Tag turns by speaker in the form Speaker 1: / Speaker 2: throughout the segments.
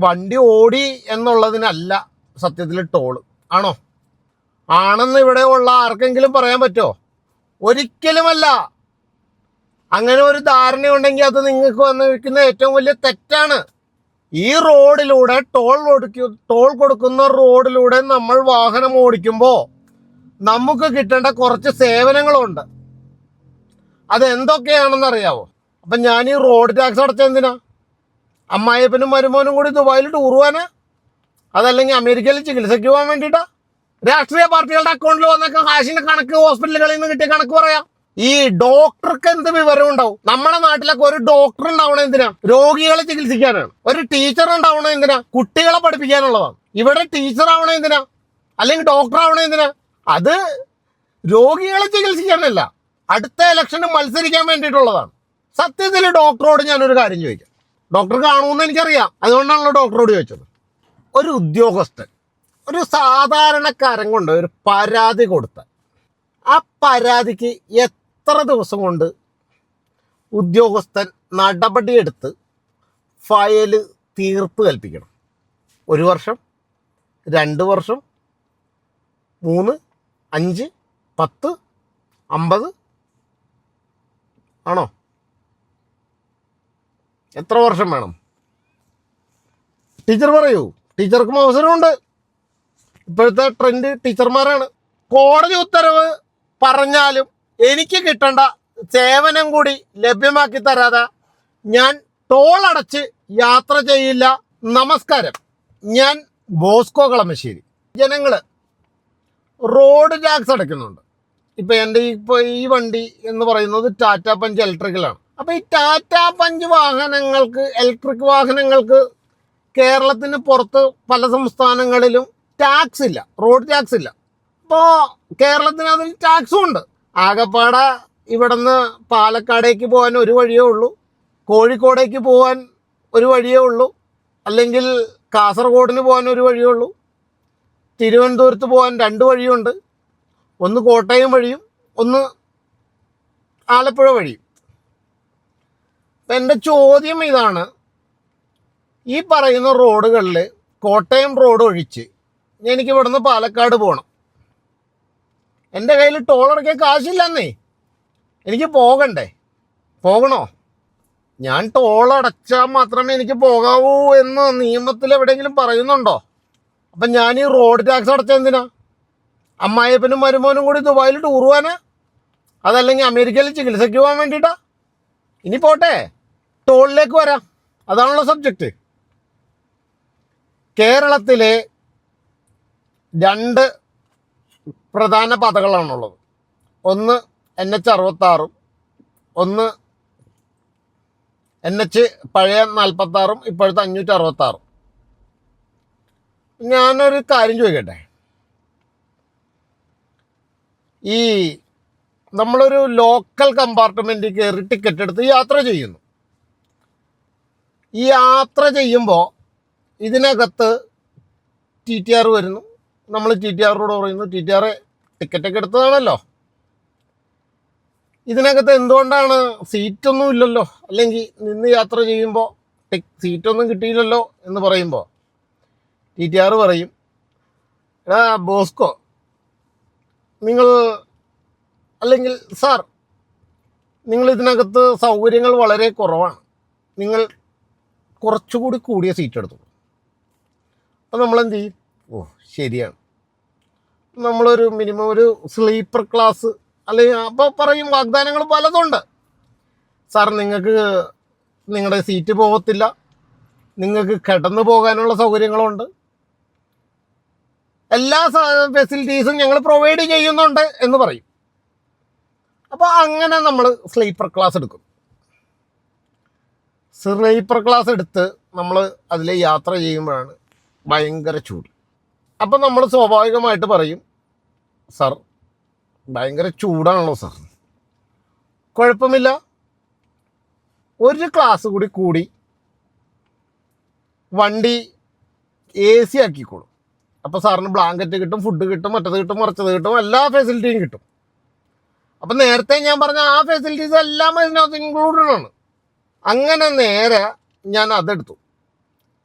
Speaker 1: വണ്ടി ഓടി എന്നുള്ളതിനല്ല സത്യത്തിൽ ടോൾ ആണോ? ആണെന്ന് ഇവിടെ ഉള്ള ആർക്കെങ്കിലും പറയാൻ പറ്റുമോ? ഒരിക്കലുമല്ല. അങ്ങനെ ഒരു ധാരണയുണ്ടെങ്കിൽ അത് നിങ്ങൾക്ക് വന്നിരിക്കുന്ന ഏറ്റവും വലിയ തെറ്റാണ്. ഈ റോഡിലൂടെ ടോൾ കൊടുക്കു ടോൾ കൊടുക്കുന്ന റോഡിലൂടെ നമ്മൾ വാഹനം ഓടിക്കുമ്പോൾ നമുക്ക് കിട്ടേണ്ട കുറച്ച് സേവനങ്ങളുണ്ട്. അതെന്തൊക്കെയാണെന്ന് അറിയാവോ അപ്പം ഞാൻ ഈ റോഡ് ടാക്സ് അടച്ച എന്തിനാ? അമ്മായിപ്പനും മരുമോനും കൂടി ദുബായിൽ ടൂർ പോകാനാ അതല്ലെങ്കിൽ അമേരിക്കയിൽ ചികിത്സയ്ക്ക് പോകാൻ വേണ്ടിയിട്ടാ? രാഷ്ട്രീയ പാർട്ടികളുടെ അക്കൗണ്ടിൽ വന്നൊക്കെ ഹാഷിന്റെ കണക്ക് ഹോസ്പിറ്റലുകളിൽ നിന്ന് കിട്ടിയ കണക്ക് പറയാം. ഈ ഡോക്ടർക്ക് എന്ത് വിവരം ഉണ്ടാവും? നമ്മുടെ നാട്ടിലൊക്കെ ഒരു ഡോക്ടർ ഉണ്ടാവണം എന്തിനാ? രോഗികളെ ചികിത്സിക്കാനാണ്. ഒരു ടീച്ചർ ഉണ്ടാവണം എന്തിനാ? കുട്ടികളെ പഠിപ്പിക്കാനുള്ളതാണ്. ഇവിടെ ടീച്ചർ ആവണം എന്തിനാ? അല്ലെങ്കിൽ ഡോക്ടർ ആവണം എന്തിനാ? അത് രോഗികളെ ചികിത്സിക്കാനല്ല. അടുത്ത ഇലക്ഷന് മത്സരിക്കാൻ വേണ്ടിയിട്ടുള്ളതാണ്. സത്യത്തിൽ ഡോക്ടറോട് ഞാനൊരു കാര്യം ചോദിക്കാം. ഡോക്ടർ കാണുമെന്ന് എനിക്കറിയാം. അതുകൊണ്ടാണല്ലോ ഡോക്ടറോട് ചോദിച്ചത്. ഒരു ഉദ്യോഗസ്ഥൻ ഒരു സാധാരണക്കാരൻ കൊണ്ട് ഒരു പരാതി കൊടുത്താൽ ആ പരാതിക്ക് എത്ര ദിവസം കൊണ്ട് ഉദ്യോഗസ്ഥൻ നടപടിയെടുത്ത് ഫയൽ തീർപ്പ് കൽപ്പിക്കണം? ഒരു വർഷം രണ്ട് വർഷം മൂന്ന് അഞ്ച് പത്ത് അമ്പത് ആണോ? എത്ര വർഷം വേണം? ടീച്ചർ പറയൂ. ടീച്ചർക്കും അവസരമുണ്ട്. ഇപ്പോഴത്തെ ട്രെൻഡ് ടീച്ചർമാരാണ്. കോടതി ഉത്തരവ് പറഞ്ഞാലും എനിക്ക് കിട്ടേണ്ട സേവനം കൂടി ലഭ്യമാക്കി തരാതെ ഞാൻ ടോൾ അടച്ച് യാത്ര ചെയ്യില്ല. നമസ്കാരം. ഞാൻ ബോസ്കോ കളമശ്ശേരി. ജനങ്ങൾ റോഡ് ടാക്സ് അടയ്ക്കുന്നുണ്ട്. ഇപ്പം എന്റെ ഇപ്പോൾ ഈ വണ്ടി എന്ന് പറയുന്നത് ടാറ്റ പഞ്ച് ഇലക്ട്രിക്കലാണ് അപ്പോൾ ഈ ടാറ്റ പഞ്ച് വാഹനങ്ങൾക്ക് ഇലക്ട്രിക് വാഹനങ്ങൾക്ക് കേരളത്തിന് പുറത്ത് പല സംസ്ഥാനങ്ങളിലും ടാക്സ് ഇല്ല റോഡ് ടാക്സ് ഇല്ല. അപ്പോൾ കേരളത്തിന് അതിൽ ടാക്സും ഉണ്ട്. ആകപ്പാടെ ഇവിടുന്ന് പാലക്കാടേക്ക് പോകാൻ ഒരു വഴിയേ ഉള്ളൂ കോഴിക്കോടേക്ക് പോകാൻ ഒരു വഴിയേ ഉള്ളൂ അല്ലെങ്കിൽ കാസർഗോഡിന് പോകാൻ ഒരു വഴിയേ ഉള്ളൂ തിരുവനന്തപുരത്ത് പോകാൻ രണ്ട് വഴിയുണ്ട്. ഒന്ന് കോട്ടയം വഴിയും ഒന്ന് ആലപ്പുഴ വഴിയും. അപ്പം എന്റെ ചോദ്യം ഇതാണ്. ഈ പറയുന്ന റോഡുകളിൽ കോട്ടയം റോഡ് ഒഴിച്ച് എനിക്ക് ഇവിടുന്ന് പാലക്കാട് പോകണം എന്റെ കയ്യിൽ ടോൾ അടയ്ക്കാൻ കാശില്ലെന്നേ. എനിക്ക് പോകണ്ടേ? പോകണോ? ഞാൻ ടോൾ അടച്ചാൽ മാത്രമേ എനിക്ക് പോകാവൂ എന്ന് നിയമത്തിൽ എവിടെയെങ്കിലും പറയുന്നുണ്ടോ? അപ്പം ഞാൻ ഈ റോഡ് ടാക്സ് അടച്ച എന്തിനാ? അമ്മായിപ്പനും മരുമോനും കൂടി ദുബായിൽ ടൂർ അതല്ലെങ്കിൽ അമേരിക്കയിൽ ചികിത്സയ്ക്ക് പോകാൻ വേണ്ടിയിട്ടാ? ഇനി പോട്ടെ? ടോളിലേക്ക് വരാം. അതാണല്ലോ സബ്ജക്റ്റ് കേരളത്തിലെ രണ്ട് പ്രധാന പാതകളാണുള്ളത്. ഒന്ന് എൻ എച്ച് അറുപത്താറും ഒന്ന് എൻ എച്ച് പഴയ നാൽപ്പത്താറും ഇപ്പോഴത്തെ അഞ്ഞൂറ്റി അറുപത്താറും. ഞാനൊരു കാര്യം ചോദിക്കട്ടെ? ഈ നമ്മളൊരു ലോക്കൽ കമ്പാർട്ട്മെന്റിൽ കയറി ടിക്കറ്റ് എടുത്ത് യാത്ര ചെയ്യുന്നു. ഈ യാത്ര ചെയ്യുമ്പോൾ ഇതിനകത്ത് ടി ടി ആർ വരുന്നു. നമ്മൾ ടി ടി ആറിനോട് പറയുന്നു ടി ടി ആർ ടിക്കറ്റൊക്കെ എടുത്തതാണല്ലോ. ഇതിനകത്ത് എന്തുകൊണ്ടാണ് സീറ്റൊന്നും ഇല്ലല്ലോ? അല്ലെങ്കിൽ നിന്ന് യാത്ര ചെയ്യുമ്പോൾ സീറ്റൊന്നും കിട്ടിയില്ലല്ലോ എന്ന് പറയുമ്പോൾ ടി ടി ആർ പറയും എടാ ബോസ്കോ നിങ്ങൾ അല്ലെങ്കിൽ സാർ നിങ്ങൾ ഇതിനകത്ത് സൗകര്യങ്ങൾ വളരെ കുറവാണ്. നിങ്ങൾ കുറച്ചുകൂടി കൂടിയ സീറ്റ് എടുത്തു അപ്പോൾ നമ്മളെന്ത് ചെയ്യും ഓ ശരിയാണ്. നമ്മളൊരു മിനിമം ഒരു സ്ലീപ്പർ ക്ലാസ് അല്ലെങ്കിൽ അപ്പോൾ പറയും വാഗ്ദാനങ്ങൾ പലതുണ്ട്. സാർ നിങ്ങൾക്ക് നിങ്ങളുടെ സീറ്റ് പോകത്തില്ല. നിങ്ങൾക്ക് കിടന്നു പോകാനുള്ള സൗകര്യങ്ങളുണ്ട്. എല്ലാ ഫെസിലിറ്റീസും ഞങ്ങൾ പ്രൊവൈഡ് ചെയ്യുന്നുണ്ട് എന്ന് പറയും. അപ്പോൾ അങ്ങനെ നമ്മൾ സ്ലീപ്പർ ക്ലാസ് എടുക്കും. സ്ലീപ്പർ ക്ലാസ് എടുത്ത് നമ്മൾ അതിൽ യാത്ര ചെയ്യുമ്പോഴാണ് ഭയങ്കര ചൂട്. അപ്പം നമ്മൾ സ്വാഭാവികമായിട്ട് പറയും സാർ ഭയങ്കര ചൂടാണല്ലോ സാർ. കുഴപ്പമില്ല. ഒരു ക്ലാസ് കൂടി കൂടി വണ്ടി എ സി ആക്കിക്കോളും. അപ്പോൾ സാറിന് ബ്ലാങ്കറ്റ് കിട്ടും ഫുഡ് കിട്ടും മറ്റത് കിട്ടും മറിച്ചത് കിട്ടും എല്ലാ ഫെസിലിറ്റിയും കിട്ടും. അപ്പം നേരത്തെ ഞാൻ പറഞ്ഞ ആ ഫെസിലിറ്റീസ് എല്ലാം അതിനകത്ത് ഇൻക്ലൂഡഡ് ആണ്. അങ്ങനെ നേരെ ഞാൻ അതെടുത്തു.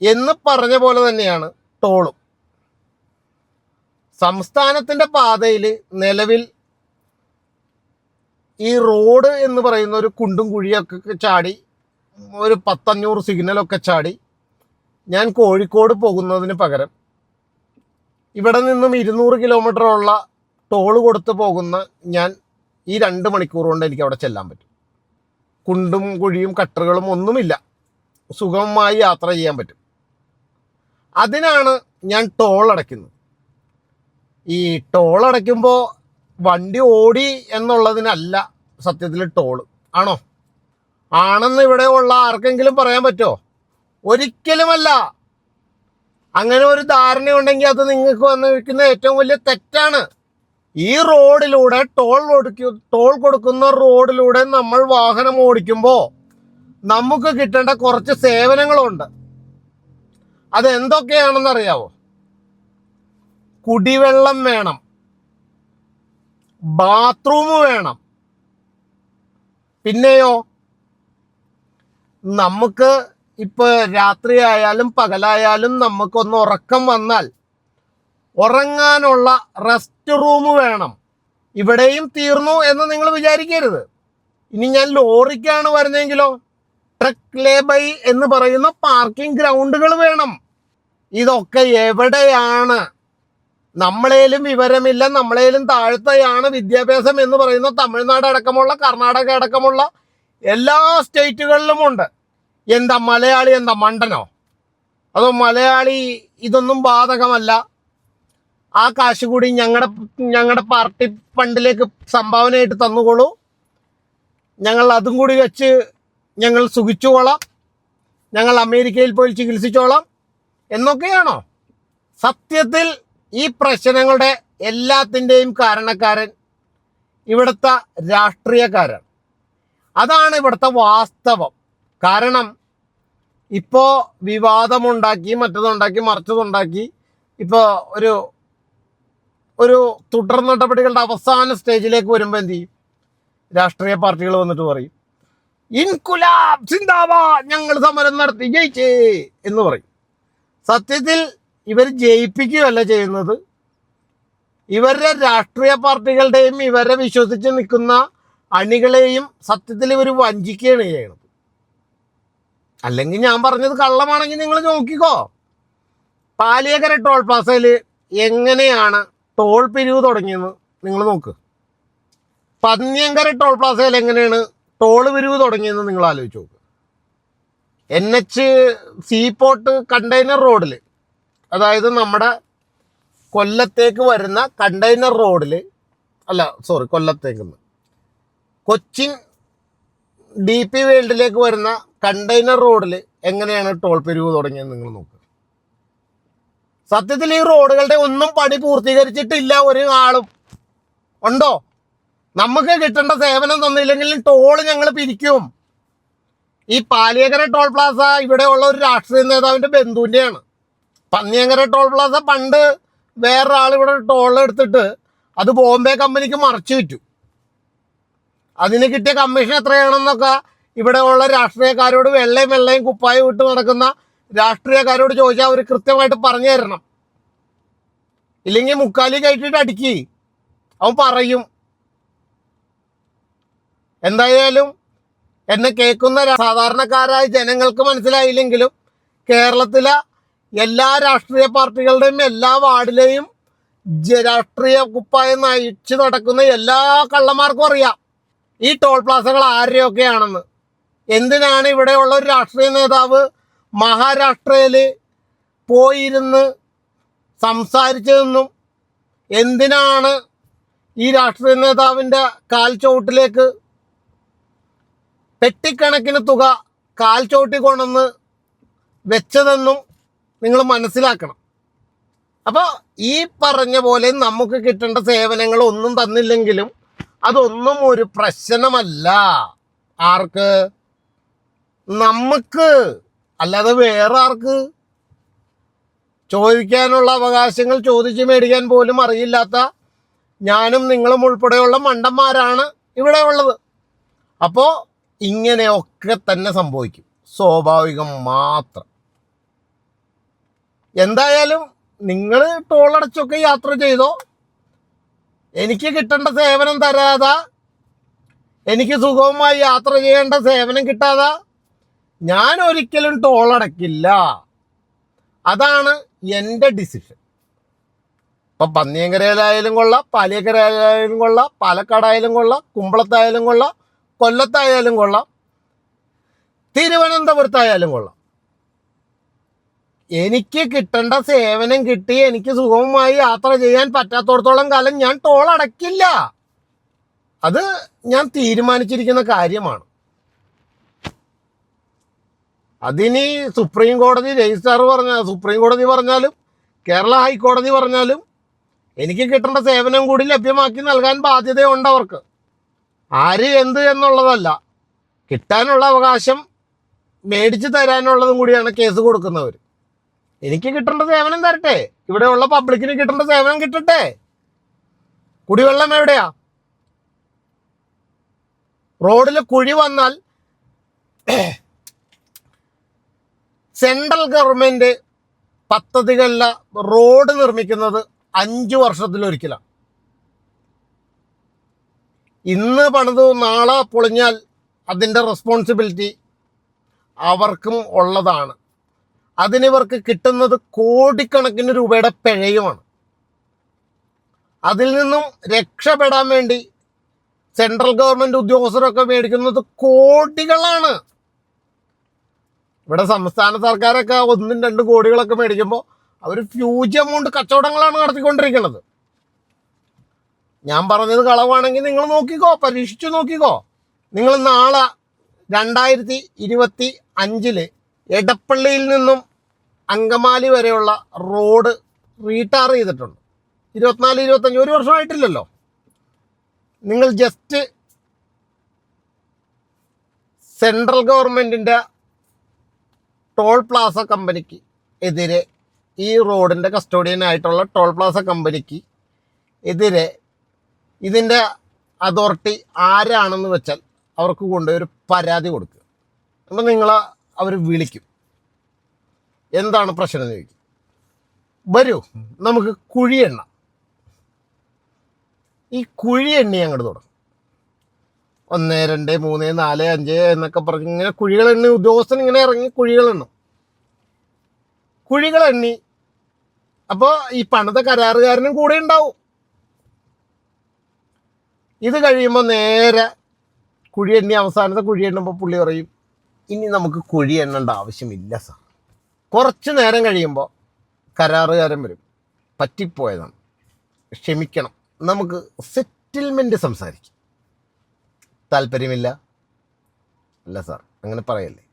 Speaker 1: എന്ന് പറഞ്ഞ പോലെ തന്നെയാണ് ടോളും. സംസ്ഥാനത്തിന്റെ പാതയിൽ നിലവിൽ ഈ റോഡ് എന്ന് പറയുന്ന ഒരു കുണ്ടും കുഴിയൊക്കെ ചാടി ഒരു പത്തഞ്ഞൂറ് സിഗ്നലൊക്കെ ചാടി ഞാൻ കോഴിക്കോട് പോകുന്നതിന് പകരം ഇവിടെ നിന്നും ഇരുന്നൂറ് കിലോമീറ്ററുള്ള ടോൾ കൊടുത്ത് പോകുന്ന ഞാൻ ഈ രണ്ട് മണിക്കൂർ കൊണ്ട് എനിക്ക് അവിടെ ചെല്ലാൻ പറ്റും. കുണ്ടും കുഴിയും കട്ടറുകളും ഒന്നുമില്ല. സുഗമമായി യാത്ര ചെയ്യാൻ പറ്റും. അതിനാണ് ഞാൻ ടോൾ അടയ്ക്കുന്നത്. ഈ ടോൾ അടയ്ക്കുമ്പോൾ വണ്ടി ഓടി എന്നുള്ളതിനല്ല സത്യത്തിൽ ടോൾ ആണോ? ആണെന്ന് ഇവിടെ ഉള്ള ആർക്കെങ്കിലും പറയാൻ പറ്റുമോ ഒരിക്കലുമല്ല. അങ്ങനെ ഒരു ധാരണയുണ്ടെങ്കിൽ അത് നിങ്ങൾക്ക് വന്നിരിക്കുന്ന ഏറ്റവും വലിയ തെറ്റാണ്. ഈ റോഡിലൂടെ ടോൾ ടോൾ കൊടുക്കുന്ന റോഡിലൂടെ നമ്മൾ വാഹനം ഓടിക്കുമ്പോൾ നമുക്ക് കിട്ടേണ്ട കുറച്ച് സേവനങ്ങളുണ്ട്. അതെന്തൊക്കെയാണെന്ന് അറിയാവോ കുടിവെള്ളം വേണം. ബാത്റൂം വേണം. പിന്നെയോ? നമുക്ക് ഇപ്പൊ രാത്രിയായാലും പകലായാലും നമുക്കൊന്ന് ഉറക്കം വന്നാൽ ഉറങ്ങാനുള്ള റെസ്റ്റ് റൂം വേണം. ഇവിടെയും തീർന്നു എന്ന് നിങ്ങൾ വിചാരിക്കരുത്. ഇനി ഞാൻ ലോറിക്കാണ് വരുന്നതെങ്കിലോ ട്രക്ക് ലേബൈ എന്ന് പറയുന്ന പാർക്കിംഗ് ഗ്രൗണ്ടുകൾ വേണം. ഇതൊക്കെ എവിടെയാണ്? നമ്മളേലും വിവരമില്ല നമ്മളേലും താഴ്ത്തയാണ് വിദ്യാഭ്യാസം എന്ന് പറയുന്ന തമിഴ്നാട് അടക്കമുള്ള കർണാടക അടക്കമുള്ള എല്ലാ സ്റ്റേറ്റുകളിലും ഉണ്ട്. എന്താ മലയാളി എന്താ മണ്ടനോ? അതോ മലയാളി ഇതൊന്നും ബാധകമല്ല? ആ കാശ് കൂടി ഞങ്ങളുടെ ഞങ്ങളുടെ പാർട്ടി ഫണ്ടിലേക്ക് സംഭാവനയായിട്ട് തന്നുകൊള്ളൂ. ഞങ്ങൾ അതും കൂടി വെച്ച് ഞങ്ങൾ സുഖിച്ചുകൊള്ളാം ഞങ്ങൾ അമേരിക്കയിൽ പോയി ചികിത്സിച്ചോളാം. എന്നൊക്കെയാണോ? സത്യത്തിൽ ഈ പ്രശ്നങ്ങളുടെ എല്ലാത്തിന്റെയും കാരണക്കാരൻ ഇവിടുത്തെ രാഷ്ട്രീയക്കാരാണ്. അതാണ് ഇവിടുത്തെ വാസ്തവം. കാരണം ഇപ്പോൾ വിവാദമുണ്ടാക്കി മറ്റതുണ്ടാക്കി മറിച്ചതുണ്ടാക്കി ഇപ്പോൾ ഒരു ഒരു തുടർ നടപടികളുടെ അവസാന സ്റ്റേജിലേക്ക് വരുമ്പോൾ എന്ത് ചെയ്യും? രാഷ്ട്രീയ പാർട്ടികൾ വന്നിട്ട് പറയും ഇൻകുലാബ് സിന്ദാബാ ഞങ്ങൾ സമരം നടത്തി ജയിച്ചേ എന്ന് പറയും. സത്യത്തിൽ ഇവർ ജയിപ്പിക്കുകയല്ല ചെയ്യുന്നത്. ഇവരുടെ രാഷ്ട്രീയ പാർട്ടികളുടെയും ഇവരെ വിശ്വസിച്ച് നിൽക്കുന്ന അണികളെയും സത്യത്തിൽ ഇവർ വഞ്ചിക്കുകയാണ് ചെയ്യണത് അല്ലെങ്കിൽ ഞാൻ പറഞ്ഞത് കള്ളമാണെങ്കിൽ നിങ്ങൾ നോക്കിക്കോ. പാലിയക്കര ടോൾ പ്ലാസയിൽ എങ്ങനെയാണ് ടോൾ പിരിവ് തുടങ്ങിയെന്ന് നിങ്ങൾ നോക്ക്. പന്നിയങ്കര ടോൾ പ്ലാസയിൽ എങ്ങനെയാണ് ടോൾ പിരിവ് തുടങ്ങിയെന്ന് നിങ്ങൾ ആലോചിച്ച് നോക്ക്. എൻ എച്ച് സീപോർട്ട് കണ്ടെയ്നർ റോഡിൽ അതായത് നമ്മുടെ കൊല്ലത്തേക്ക് വരുന്ന കണ്ടെയ്നർ റോഡിൽ അല്ല സോറി കൊല്ലത്തേക്ക് കൊച്ചിൻ ഡി പി വേൾഡിലേക്ക് വരുന്ന കണ്ടെയ്നർ റോഡിൽ എങ്ങനെയാണ് ടോൾ പിരിവ് തുടങ്ങിയത് നിങ്ങൾ നോക്കുക സത്യത്തിൽ ഈ റോഡുകളുടെ ഒന്നും പണി പൂർത്തീകരിച്ചിട്ടില്ല ഒരു ആളും. ഉണ്ടോ? നമുക്ക് കിട്ടേണ്ട സേവനം തന്നില്ലെങ്കിൽ ടോൾ ഞങ്ങൾ പിരിക്കും. ഈ പാലിയങ്കര ടോൾ പ്ലാസ ഉള്ള ഒരു രാഷ്ട്രീയ നേതാവിന്റെ ബന്ധുവിന്റെയാണ് പന്നിയങ്കര ടോൾ പ്ലാസ പണ്ട് വേറൊരാൾ ഇവിടെ ടോൾ എടുത്തിട്ട് അത് ബോംബെ കമ്പനിക്ക് മറച്ചു വിറ്റു. അതിന് കിട്ടിയ കമ്മീഷൻ എത്രയാണെന്നൊക്കെ ഇവിടെ ഉള്ള രാഷ്ട്രീയക്കാരോട് വെള്ളയും വെള്ളയും കുപ്പായും ഇട്ട് നടക്കുന്ന രാഷ്ട്രീയക്കാരോട് ചോദിച്ചാൽ അവർ കൃത്യമായിട്ട് പറഞ്ഞു തരണം. ഇല്ലെങ്കിൽ മുക്കാലി കയറ്റിട്ട് അടിക്കി. അവൻ പറയും. എന്തായാലും എന്നെ കേൾക്കുന്ന സാധാരണക്കാരായ ജനങ്ങൾക്ക് മനസ്സിലായില്ലെങ്കിലും കേരളത്തിലെ എല്ലാ രാഷ്ട്രീയ പാർട്ടികളുടെയും എല്ലാ വാർഡിലെയും രാഷ്ട്രീയ കുപ്പായം നയിച്ചു നടക്കുന്ന എല്ലാ കള്ളന്മാർക്കും അറിയാം. ഈ ടോൾ പ്ലാസകൾ ആരുടെയൊക്കെയാണെന്ന്. എന്തിനാണ് ഇവിടെയുള്ള ഒരു രാഷ്ട്രീയ നേതാവ് മഹാരാഷ്ട്രയിൽ പോയിരുന്ന് സംസാരിച്ചതെന്നും എന്തിനാണ് ഈ രാഷ്ട്രീയ നേതാവിന്റെ കാൽ ചവിട്ടിലേക്ക് പെട്ടിക്കണക്കിന് തുക കാൽ ചവിട്ടി കൊണ്ടെന്ന് വെച്ചതെന്നും നിങ്ങൾ മനസ്സിലാക്കണം. അപ്പോൾ ഈ പറഞ്ഞ പോലെ നമുക്ക് കിട്ടേണ്ട സേവനങ്ങൾ ഒന്നും തന്നില്ലെങ്കിലും അതൊന്നും ഒരു പ്രശ്നമല്ല. ആർക്ക്? നമുക്ക്. അല്ലാതെ വേറെ ആർക്ക് ചോദിക്കാനുള്ള അവകാശങ്ങൾ ചോദിച്ച് മേടിക്കാൻ പോലും അറിയില്ലാത്ത ഞാനും നിങ്ങളും ഉൾപ്പെടെയുള്ള മണ്ടന്മാരാണ് ഇവിടെ ഉള്ളത്. അപ്പോൾ ഇങ്ങനെയൊക്കെ തന്നെ സംഭവിക്കും. സ്വാഭാവികം മാത്രം. എന്തായാലും നിങ്ങൾ ടോളടച്ചൊക്കെ യാത്ര ചെയ്തോ? എനിക്ക് കിട്ടേണ്ട സേവനം തരാതെ. എനിക്ക് സുഖവുമായി യാത്ര ചെയ്യേണ്ട സേവനം കിട്ടാതെ. ഞാൻ ഒരിക്കലും ടോളടക്കില്ല അതാണ് എന്റെ ഡിസിഷൻ ഇപ്പം പന്നിയങ്കരയിലായാലും കൊള്ളാം പാലിയക്കരയിലായാലും കൊള്ളാം പാലക്കാടായാലും കൊള്ളാം കുമ്പളത്തായാലും കൊള്ളാം കൊല്ലത്തായാലും കൊള്ളാം തിരുവനന്തപുരത്തായാലും കൊള്ളാം. എനിക്ക് കിട്ടേണ്ട സേവനം കിട്ടി എനിക്ക് സുഗമമായി യാത്ര ചെയ്യാൻ പറ്റാത്തോടത്തോളം കാലം ഞാൻ ടോൾ അടയ്ക്കില്ല അത് ഞാൻ തീരുമാനിച്ചിരിക്കുന്ന കാര്യമാണ്. അതിനി സുപ്രീം കോടതി രജിസ്ട്രാർ പറഞ്ഞ സുപ്രീം കോടതി പറഞ്ഞാലും കേരള ഹൈക്കോടതി പറഞ്ഞാലും എനിക്ക് കിട്ടേണ്ട സേവനം കൂടി ലഭ്യമാക്കി നൽകാൻ ബാധ്യതയുണ്ട് അവർക്ക്. ആര് എന്ത് എന്നുള്ളതല്ല. കിട്ടാനുള്ള അവകാശം മേടിച്ച് തരാനുള്ളതും കൂടിയാണ് കേസ് കൊടുക്കുന്നവർ എനിക്ക് കിട്ടേണ്ട സേവനം തരട്ടെ. ഇവിടെയുള്ള പബ്ലിക്കിന് കിട്ടേണ്ട സേവനം കിട്ടട്ടെ. കുടിവെള്ളം എവിടെയാ? റോഡിൽ കുഴി വന്നാൽ സെൻട്രൽ ഗവൺമെന്റ് പദ്ധതികളില റോഡ് നിർമ്മിക്കുന്നത് അഞ്ച് വർഷത്തിലൊരിക്കലാണ് ഇന്ന് പണിത് നാളെ പൊളിഞ്ഞാൽ അതിന്റെ റെസ്പോൺസിബിലിറ്റി അവർക്കും ഉള്ളതാണ്. അതിനിവർക്ക് കിട്ടുന്നത് കോടിക്കണക്കിന് രൂപയുടെ പിഴയുമാണ്. അതിൽ നിന്നും രക്ഷപ്പെടാൻ വേണ്ടി സെൻട്രൽ ഗവൺമെന്റ് ഉദ്യോഗസ്ഥരൊക്കെ മേടിക്കുന്നത് കോടികളാണ്. ഇവിടെ സംസ്ഥാന സർക്കാരൊക്കെ ഒന്നും രണ്ടും കോടികളൊക്കെ മേടിക്കുമ്പോൾ അവർ ഫ്യൂജ് എമൗണ്ട് കച്ചവടങ്ങളാണ് നടത്തിക്കൊണ്ടിരിക്കുന്നത്. ഞാൻ പറഞ്ഞത് കളവാണെങ്കിൽ നിങ്ങൾ നോക്കിക്കോ പരീക്ഷിച്ചു നോക്കിക്കോ. നിങ്ങൾ നാളെ രണ്ടായിരത്തി ഇരുപത്തി അഞ്ചിൽ എടപ്പള്ളിയിൽ നിന്നും അങ്കമാലി വരെയുള്ള റോഡ് റീടാർ ചെയ്തിട്ടുണ്ട്. ഇരുപത്തിനാല് ഇരുപത്തഞ്ച് ഒരു വർഷമായിട്ടില്ലല്ലോ. നിങ്ങൾ ജസ്റ്റ് സെൻട്രൽ ഗവൺമെന്റിന്റെ ടോൾ പ്ലാസ കമ്പനിക്ക് എതിരെ ഈ റോഡിന്റെ കസ്റ്റോഡിയനായിട്ടുള്ള ടോൾ പ്ലാസ കമ്പനിക്ക് എതിരെ ഇതിന്റെ അതോറിറ്റി ആരാണെന്ന് വെച്ചാൽ അവർക്ക് കൊണ്ടുപോയി ഒരു പരാതി കൊടുക്കുക. അപ്പം നിങ്ങൾ അവർ വിളിക്കും. എന്താണ് പ്രശ്നം എന്ന് ചോദിക്കും. വരൂ നമുക്ക് കുഴി എണ്ണ ഈ കുഴി എണ്ണി അങ്ങോട്ട് തുടങ്ങും. ഒന്ന് രണ്ട് മൂന്ന് നാല് അഞ്ച് എന്നൊക്കെ പറഞ്ഞ് ഇങ്ങനെ കുഴികൾ എണ്ണി ഉദ്യോഗസ്ഥൻ ഇങ്ങനെ ഇറങ്ങി കുഴികൾ എണ്ണും. കുഴികൾ എണ്ണി. അപ്പോൾ ഈ പണിത കരാറുകാരനും കൂടെ ഉണ്ടാവും. ഇത് കഴിയുമ്പോൾ നേരെ കുഴി എണ്ണി അവസാനത്തെ കുഴി എണ്ണുമ്പോൾ പുള്ളി പറയും ഇനി നമുക്ക് കുഴി എണ്ണേണ്ട ആവശ്യമില്ല സാർ. കുറച്ച് നേരം കഴിയുമ്പോൾ കരാറുകാരൻ വരും. പറ്റിപ്പോയതാണ്. ക്ഷമിക്കണം. നമുക്ക് സെറ്റിൽമെന്റ് സംസാരിക്കാം. താല്പര്യമില്ല. അല്ല സാർ അങ്ങനെ പറയല്ലേ.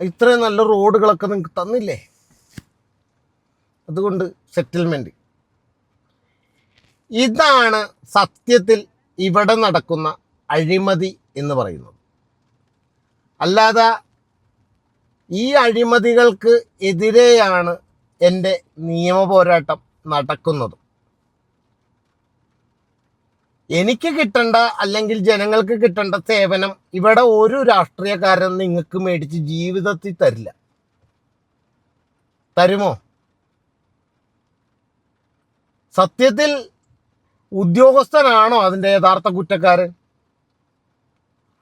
Speaker 1: ഇത്രയും നല്ല റോഡുകളൊക്കെ നിങ്ങൾക്ക് തന്നില്ലേ? അതുകൊണ്ട് സെറ്റിൽമെന്റ് ഇതാണ് സത്യത്തിൽ ഇവിടെ നടക്കുന്ന അഴിമതി എന്ന് പറയുന്നത്. അല്ലാതെ ഈ അഴിമതികൾക്ക് എതിരെയാണ് എന്റെ നിയമ പോരാട്ടം നടക്കുന്നത്. എനിക്ക് കിട്ടേണ്ട അല്ലെങ്കിൽ ജനങ്ങൾക്ക് കിട്ടേണ്ട സേവനം ഇവിടെ ഒരു രാഷ്ട്രീയക്കാരൻ നിങ്ങൾക്ക് മേടിച്ച് ജീവിതത്തിൽ തരില്ല. തരുമോ? സത്യത്തിൽ ഉദ്യോഗസ്ഥനാണോ അതിന്റെ യഥാർത്ഥ കുറ്റക്കാരൻ?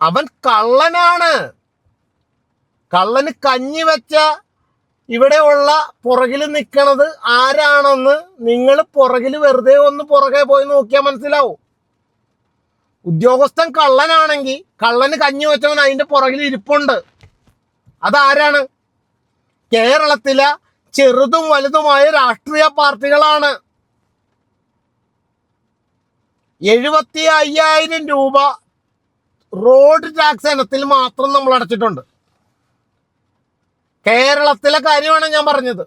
Speaker 1: അവൻ കള്ളനാണ്. കള്ളന് കഞ്ഞി വെച്ച ഇവിടെയുള്ള പുറകിൽ നിൽക്കണത് ആരാണെന്ന് നിങ്ങൾ പുറകിൽ വെറുതെ ഒന്ന് പുറകെ പോയി നോക്കിയാൽ മനസ്സിലാവും. ഉദ്യോഗസ്ഥൻ കള്ളനാണെങ്കിൽ കള്ളന് കഞ്ഞി വെച്ചവൻ അതിന്റെ പുറകിൽ ഇരിപ്പുണ്ട്. അതാരാണ്? കേരളത്തിലെ ചെറുതും വലുതുമായ രാഷ്ട്രീയ പാർട്ടികളാണ്. എഴുപത്തി അയ്യായിരം രൂപ റോഡ് ടാക്സ് ഇനത്തിൽ മാത്രം നമ്മൾ അടച്ചിട്ടുണ്ട്. കേരളത്തിലെ കാര്യമാണ് ഞാൻ പറഞ്ഞത്.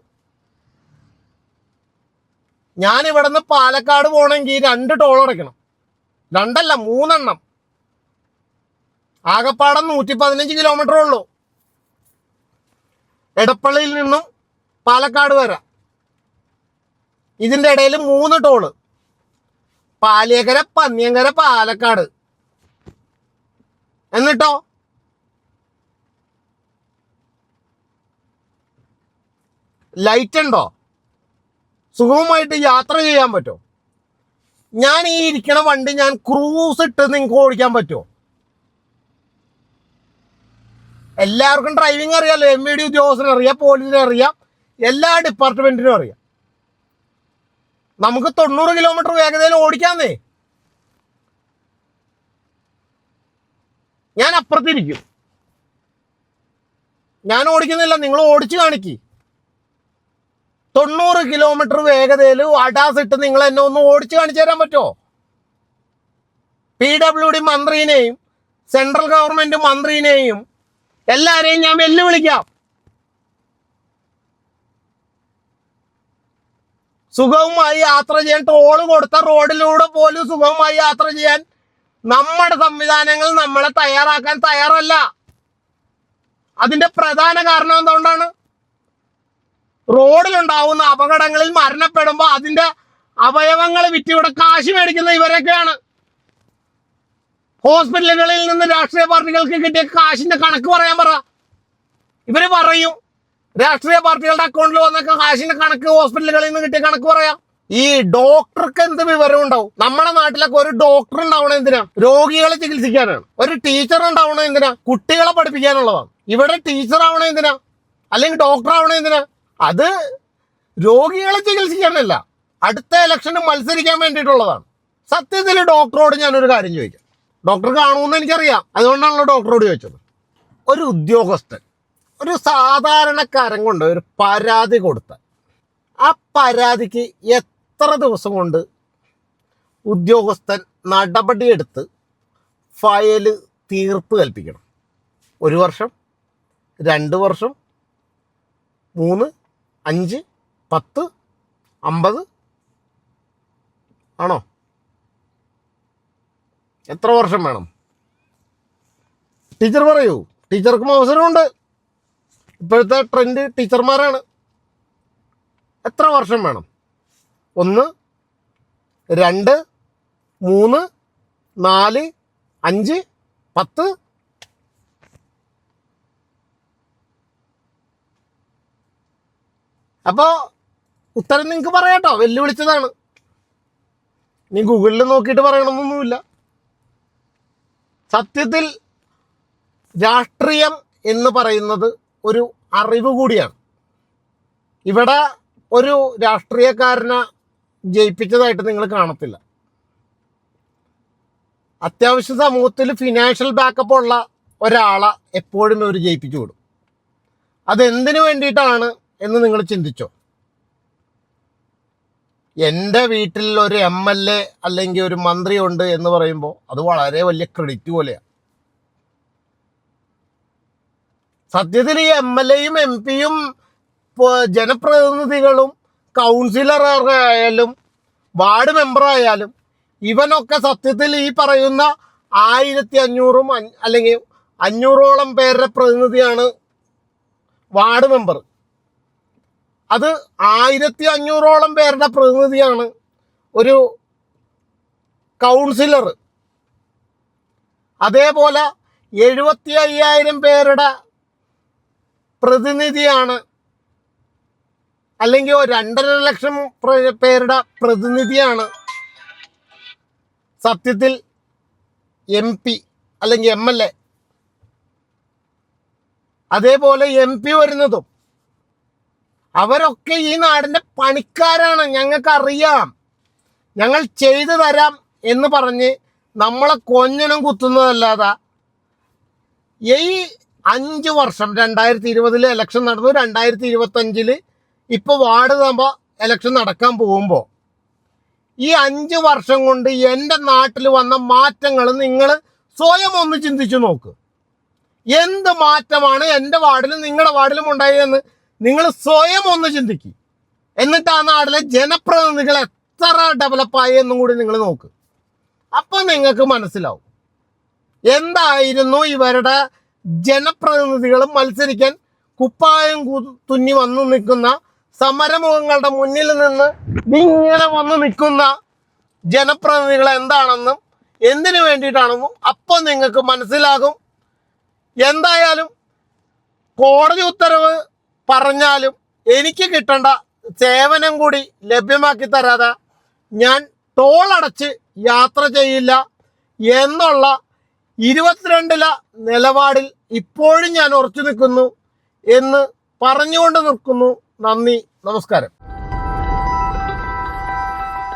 Speaker 1: ഞാൻ ഇവിടെ നിന്ന് പാലക്കാട് പോകണമെങ്കിൽ രണ്ട് ടോൾ അടയ്ക്കണം. രണ്ടല്ല മൂന്നെണ്ണം. ആകപ്പാടം നൂറ്റി പതിനഞ്ച് കിലോമീറ്റർ ഉള്ളൂ. എടപ്പള്ളിയിൽ നിന്നും പാലക്കാട് വരെ. ഇതിന്റെ ഇടയിൽ മൂന്ന് ടോൾ പാലിയക്കര പന്നിയങ്കര പാലക്കാട്. എന്നിട്ടോ? ലൈറ്റ് ഉണ്ടോ? സുഗമമായിട്ട് യാത്ര ചെയ്യാൻ പറ്റുമോ? ഞാൻ ഈ ഇരിക്കണ വണ്ടി ഞാൻ ക്രൂസ് ഇട്ട് നിങ്ങൾക്ക് ഓടിക്കാൻ പറ്റുമോ? എല്ലാവർക്കും ഡ്രൈവിംഗ് അറിയാമല്ലോ എം ഇ ഡി ഉദ്യോഗസ്ഥനും അറിയാം പോലീസിനെ അറിയാം എല്ലാ ഡിപ്പാർട്ട്മെന്റിനും അറിയാം. നമുക്ക് തൊണ്ണൂറ് കിലോമീറ്റർ വേഗതയിൽ ഓടിക്കാന്നേ. ഞാൻ അപ്പുറത്തിരിക്കും. ഞാൻ ഓടിക്കുന്നില്ല നിങ്ങൾ ഓടിച്ചു കാണിക്ക്. തൊണ്ണൂറ് കിലോമീറ്റർ വേഗതയിൽ അഡാസ് ഇട്ട് നിങ്ങൾ എന്നെ ഒന്ന് ഓടിച്ചു കാണിച്ചു തരാൻ പറ്റുമോ? പി ഡബ്ല്യു ഡി മന്ത്രിനെയും സെൻട്രൽ ഗവൺമെന്റ് മന്ത്രിനെയും എല്ലാരെയും ഞാൻ വെല്ലുവിളിക്കാം. സുഖവുമായി യാത്ര ചെയ്യാൻ ടോൾ കൊടുത്ത റോഡിലൂടെ പോലും സുഖവുമായി യാത്ര ചെയ്യാൻ നമ്മുടെ സംവിധാനങ്ങൾ നമ്മളെ തയ്യാറാക്കാൻ തയ്യാറല്ല. അതിന്റെ പ്രധാന കാരണം എന്തുകൊണ്ടാണ്? റോഡിലുണ്ടാവുന്ന അപകടങ്ങളിൽ മരണപ്പെടുമ്പോൾ അതിന്റെ അവയവങ്ങൾ വിറ്റ് ഇവിടെ കാശ് മേടിക്കുന്ന ഇവരൊക്കെയാണ്. ഹോസ്പിറ്റലുകളിൽ നിന്ന് രാഷ്ട്രീയ പാർട്ടികൾക്ക് കിട്ടിയ കാശിന്റെ കണക്ക് പറയാൻ പറ. ഇവർ പറയും രാഷ്ട്രീയ പാർട്ടികളുടെ അക്കൗണ്ടിൽ വന്ന കാശിന്റെ കണക്ക് ഹോസ്പിറ്റലുകളിൽ നിന്ന് കിട്ടിയ കണക്ക് പറയാം. ഈ ഡോക്ടർക്ക് എന്ത് വിവരം ഉണ്ടാവും? നമ്മുടെ നാട്ടിലൊക്കെ ഒരു ഡോക്ടർ ഉണ്ടാവണ എന്തിനാ? രോഗികളെ ചികിത്സിക്കാനാണ്. ഒരു ടീച്ചർ ഉണ്ടാവണ എന്തിനാ? കുട്ടികളെ പഠിപ്പിക്കാനുള്ളതാണ്. ഇവിടെ ടീച്ചർ ആവണ എന്തിനാ? അല്ലെങ്കിൽ ഡോക്ടർ ആവണ എന്തിനാ? അത് രോഗികളെ ചികിത്സിക്കാനല്ല. അടുത്ത ഇലക്ഷന് മത്സരിക്കാൻ വേണ്ടിയിട്ടുള്ളതാണ്. സത്യത്തിൽ ഡോക്ടറോട് ഞാനൊരു കാര്യം ചോദിക്കാം. ഡോക്ടർ കാണുമെന്ന് എനിക്കറിയാം. അതുകൊണ്ടാണല്ലോ ഡോക്ടറോട് ചോദിച്ചത്. ഒരു ഉദ്യോഗസ്ഥൻ ഒരു സാധാരണക്കാരൻ കൊണ്ട് ഒരു പരാതി കൊടുത്ത ആ പരാതിക്ക് എത്ര ദിവസം കൊണ്ട് ഉദ്യോഗസ്ഥൻ നടപടിയെടുത്ത് ഫയൽ തീർപ്പ് കൽപ്പിക്കണം? ഒരു വർഷം? രണ്ട് വർഷം? മൂന്ന്? അഞ്ച് പത്ത് അമ്പത്. ആണോ? എത്ര വർഷം വേണം? ടീച്ചർ പറയൂ. ടീച്ചർക്കും അവസരമുണ്ട്. ഇപ്പോഴത്തെ ട്രെൻഡ് ടീച്ചർമാരാണ്. എത്ര വർഷം വേണം? ഒന്ന് രണ്ട് മൂന്ന് നാല് അഞ്ച് പത്ത് അപ്പോൾ ഉത്തരം നിങ്ങൾക്ക് പറയാട്ടോ. വെല്ലുവിളിച്ചതാണ്. നീ ഗൂഗിളിൽ നോക്കിയിട്ട് പറയണമെന്നൊന്നുമില്ല സത്യത്തിൽ രാഷ്ട്രീയം എന്ന് പറയുന്നത് ഒരു അറിവ് കൂടിയാണ്. ഇവിടെ ഒരു രാഷ്ട്രീയക്കാരനെ ജയിപ്പിച്ചതായിട്ട് നിങ്ങൾ കാണത്തില്ല. അത്യാവശ്യ സമൂഹത്തിൽ ഫിനാൻഷ്യൽ ബാക്കപ്പ് ഉള്ള ഒരാളെ എപ്പോഴും അവർ ജയിപ്പിച്ചു വിടും. അതെന്തിനു വേണ്ടിയിട്ടാണ് എന്ന് നിങ്ങൾ ചിന്തിച്ചോ? എന്റെ വീട്ടിൽ ഒരു എം എൽ എ അല്ലെങ്കിൽ ഒരു മന്ത്രി ഉണ്ട് എന്ന് പറയുമ്പോൾ അത് വളരെ വലിയ ക്രെഡിറ്റ് പോലെയാണ് സത്യത്തിൽ ഈ എം എൽ എയും എം പിയും ജനപ്രതിനിധികളും കൗൺസിലർ ആയാലും വാർഡ് മെമ്പറായാലും ഇവനൊക്കെ സത്യത്തിൽ ഈ പറയുന്ന ആയിരത്തി അഞ്ഞൂറും അഞ്ഞ- അല്ലെങ്കിൽ അഞ്ഞൂറോളം പേരുടെ പ്രതിനിധിയാണ് വാർഡ് മെമ്പർ അത് ആയിരത്തി അഞ്ഞൂറോളം പേരുടെ പ്രതിനിധിയാണ് ഒരു കൗൺസിലർ അതേപോലെ എഴുപത്തി അയ്യായിരം പേരുടെ പ്രതിനിധിയാണ് അല്ലെങ്കിൽ രണ്ടര ലക്ഷം പ്ര- പേരുടെ പ്രതിനിധിയാണ് സത്യത്തിൽ എം പി അല്ലെങ്കിൽ എം എൽ എ അതേപോലെ എം പി വരുന്നതും അവരൊക്കെ ഈ നാടിന്റെ പണിക്കാരാണ്. ഞങ്ങൾക്ക് അറിയാം ഞങ്ങൾ ചെയ്തു തരാം എന്ന് പറഞ്ഞ് നമ്മളെ കൊഞ്ഞനും കുത്തുന്നതല്ലാതെ ഈ അഞ്ച് വർഷം രണ്ടായിരത്തി ഇരുപതിൽ ഇലക്ഷൻ നടന്നു. രണ്ടായിരത്തി ഇരുപത്തഞ്ചിൽ ഇപ്പോൾ ഇപ്പൊ വാർഡ് തമ്പ ഇലക്ഷൻ നടക്കാൻ പോകുമ്പോൾ ഈ അഞ്ച് വർഷം കൊണ്ട് എന്റെ നാട്ടിൽ വന്ന മാറ്റങ്ങൾ നിങ്ങൾ സ്വയം ഒന്ന് ചിന്തിച്ചു നോക്ക്. എന്ത് മാറ്റമാണ് എന്റെ വാർഡിലും നിങ്ങളുടെ വാർഡിലും ഉണ്ടായതെന്ന് നിങ്ങൾ സ്വയം ഒന്ന് ചിന്തിക്കും. എന്നിട്ട് ആ നാട്ടിലെ ജനപ്രതിനിധികൾ എത്ര ഡെവലപ്പായി എന്നും കൂടി നിങ്ങൾ നോക്ക്. അപ്പം നിങ്ങൾക്ക് മനസ്സിലാവും. എന്തായിരുന്നു ഇവരുടെ ജനപ്രതിനിധികൾ മത്സരിക്കാൻ കുപ്പായം തുന്നി വന്നു നിൽക്കുന്ന സമരമുഖങ്ങളുടെ മുന്നിൽ നിന്ന് ഇങ്ങനെ വന്നു നിൽക്കുന്ന ജനപ്രതിനിധികൾ എന്താണെന്നും എന്തിനു വേണ്ടിയിട്ടാണെന്നും അപ്പം നിങ്ങൾക്ക് മനസ്സിലാകും. എന്തായാലും കോടതി ഉത്തരവ് പറഞ്ഞാലും എനിക്ക് കിട്ടേണ്ട സേവനം കൂടി ലഭ്യമാക്കി തരാതെ ഞാൻ ടോൾ അടച്ച് യാത്ര ചെയ്യില്ല എന്നുള്ള ഇരുപത്തിരണ്ടില നിലപാടിൽ ഇപ്പോഴും ഞാൻ ഉറച്ചു നിൽക്കുന്നു എന്ന് പറഞ്ഞുകൊണ്ട് നിൽക്കുന്നു നന്ദി. നമസ്കാരം.